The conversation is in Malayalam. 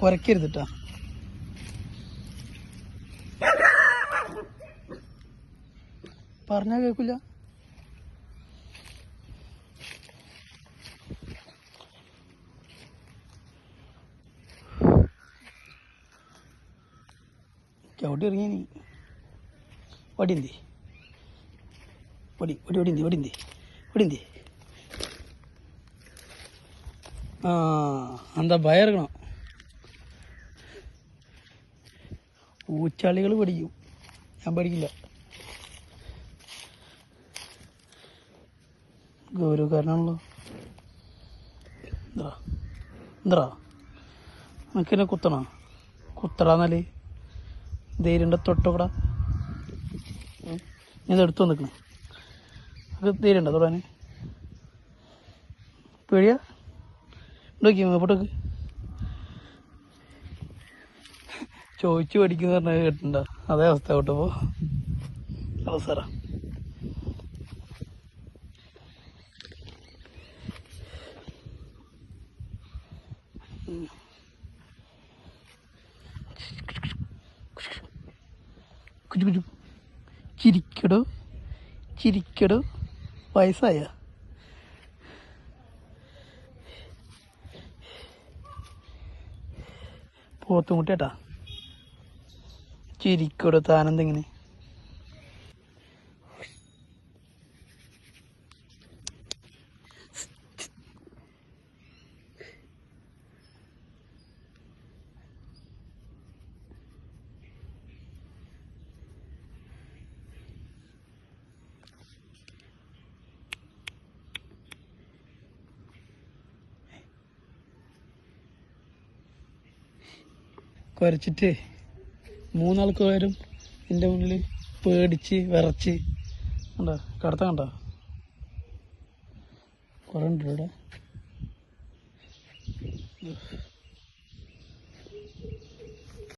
കുരക്കരുത് കേട്ടോ പറഞ്ഞാ കേൾക്കില്ല ചവിട്ടി ഇറങ്ങി നീ. വടിന്തി വടി വടി വടിന്തി വടിന്തി വടിന്തി ആ എന്താ ഭയം ഇറങ്ങണം ഊച്ചാളികൾ പഠിക്കും ഞാൻ പഠിക്കില്ല. ഗൗരവക്കാരനാണല്ലോ. എന്താ? എന്താ? നിനക്കെന്നെ കുത്തണ? കുത്തടാന്നാൽ ധൈര്യണ്ട തൊട്ടുകൂടെ ഞാൻ ഇത് എടുത്തു നമുക്ക് ധൈര്യണ്ട തൊടാൻ പേടിയാ? ഉണ്ടോക്കി മേപ്പോട്ടൊക്കെ ചോദിച്ചു പഠിക്കുന്ന പറഞ്ഞാൽ കേട്ടിട്ടുണ്ട? അതേ അവസ്ഥ കേട്ടപ്പോ അവസരം. കുജു ചിരിക്കടോ? ചിരിക്കടോ? വയസ്സായ? പോത്തുമുട്ടേട്ടാ ചിരിക്കടോ താനെന്തെങ്ങനെ കുരച്ചിട്ട് മൂന്നാൾക്കാരും എന്റെ മുന്നിൽ പേടിച്ച് വിറച്ച്. കണ്ടോ? കടത്ത കണ്ടോ? കുറേ ഉണ്ട് ഇവിടെ.